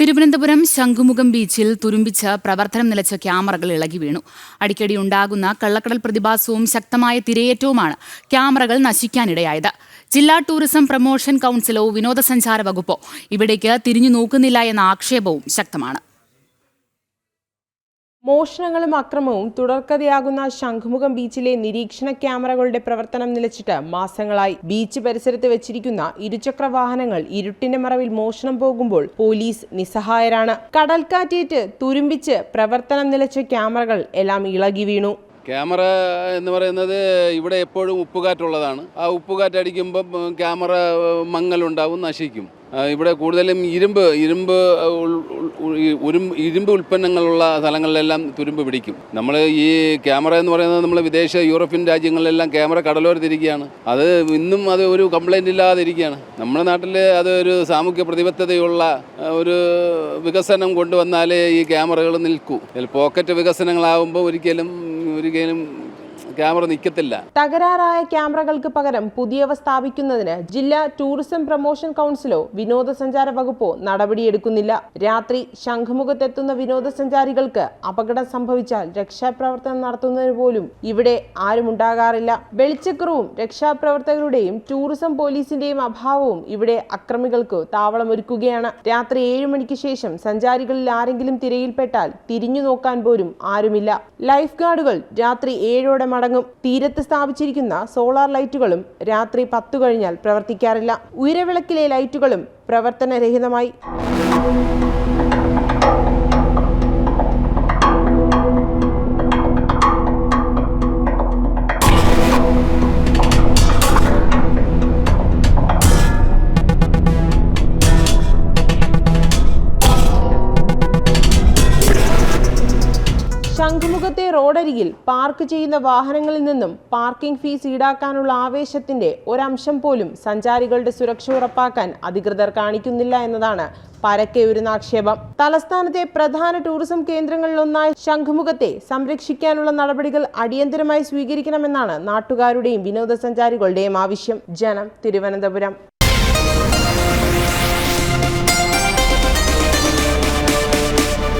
തിരുവനന്തപുരം ശംഖുമുഖം ബീച്ചിൽ തുരുമ്പിച്ച് പ്രവർത്തനം നിലച്ച ക്യാമറകൾ ഇളകി വീണു. അടിക്കടി ഉണ്ടാകുന്ന കള്ളക്കടൽ പ്രതിഭാസവും ശക്തമായ തിരയേറ്റവുമാണ് ക്യാമറകൾ നശിക്കാനിടയായത്. ജില്ലാ ടൂറിസം പ്രൊമോഷൻ കൗൺസിലോ വിനോദസഞ്ചാര വകുപ്പോ ഇവിടേക്ക് തിരിഞ്ഞു നോക്കുന്നില്ല എന്ന ആക്ഷേപവും ശക്തമാണ്. മോഷണങ്ങളും അക്രമവും തുടർക്കഥയാകുന്ന ശംഖുമുഖം ബീച്ചിലെ നിരീക്ഷണ ക്യാമറകളുടെ പ്രവർത്തനം നിലച്ചിട്ട് മാസങ്ങളായി ബീച്ച് പരിസരത്ത് വെച്ചിരിക്കുന്ന ഇരുചക്ര വാഹനങ്ങൾ ഇരുട്ടിന്റെ മറവിൽ മോഷണം പോകുമ്പോൾ പോലീസ് നിസ്സഹായരാണ്. കടൽക്കാറ്റേറ്റ് തുരുമ്പിച്ച് പ്രവർത്തനം നിലച്ച ക്യാമറകൾ എല്ലാം ഇളകി വീണു. ക്യാമറ എന്ന് പറയുന്നത് ഇവിടെ എപ്പോഴും ഉപ്പുകാറ്റുള്ളതാണ്. ആ ഉപ്പുകാറ്റ് അടിക്കുമ്പം ക്യാമറ മങ്ങലുണ്ടാവും നശിക്കും. ഇവിടെ കൂടുതലും ഇരുമ്പ് ഇരുമ്പ് ഇരുമ്പ് ഉൽപ്പന്നങ്ങളുള്ള സ്ഥലങ്ങളിലെല്ലാം തുരുമ്പ് പിടിക്കും. നമ്മൾ ഈ ക്യാമറ എന്ന് പറയുന്നത് നമ്മൾ വിദേശ യൂറോപ്യൻ രാജ്യങ്ങളിലെല്ലാം ക്യാമറ കടലോരത്തിരിക്കുകയാണ്. അത് ഇന്നും അത് ഒരു കംപ്ലൈന്റ് ഇല്ലാതെ ഇരിക്കുകയാണ് നമ്മുടെ നാട്ടിൽ അത് ഒരു സാമൂഹ്യ പ്രതിബദ്ധതയുള്ള ഒരു വികസനം കൊണ്ടുവന്നാലേ ഈ ക്യാമറകൾ നിൽക്കൂ. പോക്കറ്റ് വികസനങ്ങളാവുമ്പോൾ ഒരിക്കലും ഒരിക്കലും ക്യാമറ നിൽക്കത്തില്ല. തകരാറായ ക്യാമറകൾക്ക് പകരം പുതിയവ സ്ഥാപിക്കുന്നതിന് ജില്ലാ ടൂറിസം പ്രൊമോഷൻ കൗൺസിലോ വിനോദസഞ്ചാര വകുപ്പോ നടപടിയെടുക്കുന്നില്ല. രാത്രി ശംഖുമുഖത്തെത്തുന്ന വിനോദസഞ്ചാരികൾക്ക് അപകടം സംഭവിച്ചാൽ രക്ഷാപ്രവർത്തനം നടത്തുന്നതിന് പോലും ഇവിടെ ആരുമുണ്ടാകാറില്ല വെളിച്ചക്കുറവും രക്ഷാപ്രവർത്തകരുടെയും ടൂറിസം പോലീസിന്റെയും അഭാവവും ഇവിടെ അക്രമികൾക്ക് താവളമൊരുക്കുകയാണ്. രാത്രി ഏഴ് മണിക്ക് ശേഷം സഞ്ചാരികളിൽ ആരെങ്കിലും തിരയിൽപ്പെട്ടാൽ തിരിഞ്ഞു നോക്കാൻ പോലും ആരുമില്ല. ലൈഫ് ഗാർഡുകൾ രാത്രി ഏഴോടെ മടങ്ങും. തീരത്ത് സ്ഥാപിച്ചിരിക്കുന്ന സോളാർ ലൈറ്റുകളും രാത്രി പത്തു കഴിഞ്ഞാൽ പ്രവർത്തിക്കാറില്ല. ഉയരവിളക്കിലെ ലൈറ്റുകളും പ്രവർത്തനരഹിതമായി. ശംഖുമുഖത്തെ റോഡരികിൽ പാർക്ക് ചെയ്യുന്ന വാഹനങ്ങളിൽ നിന്നും പാർക്കിംഗ് ഫീസ് ഈടാക്കാനുള്ള ആവേശത്തിന്റെ ഒരംശം പോലും സഞ്ചാരികളുടെ സുരക്ഷ ഉറപ്പാക്കാൻ അധികൃതർ കാണിക്കുന്നില്ല എന്നതാണ് പരക്കെ ഒരു ആക്ഷേപം തലസ്ഥാനത്തെ പ്രധാന ടൂറിസം കേന്ദ്രങ്ങളിലൊന്നായ ശംഖുമുഖത്തെ സംരക്ഷിക്കാനുള്ള നടപടികൾ അടിയന്തരമായി സ്വീകരിക്കണമെന്നാണ് നാട്ടുകാരുടെയും വിനോദസഞ്ചാരികളുടെയും ആവശ്യം. ജനം തിരുവനന്തപുരം.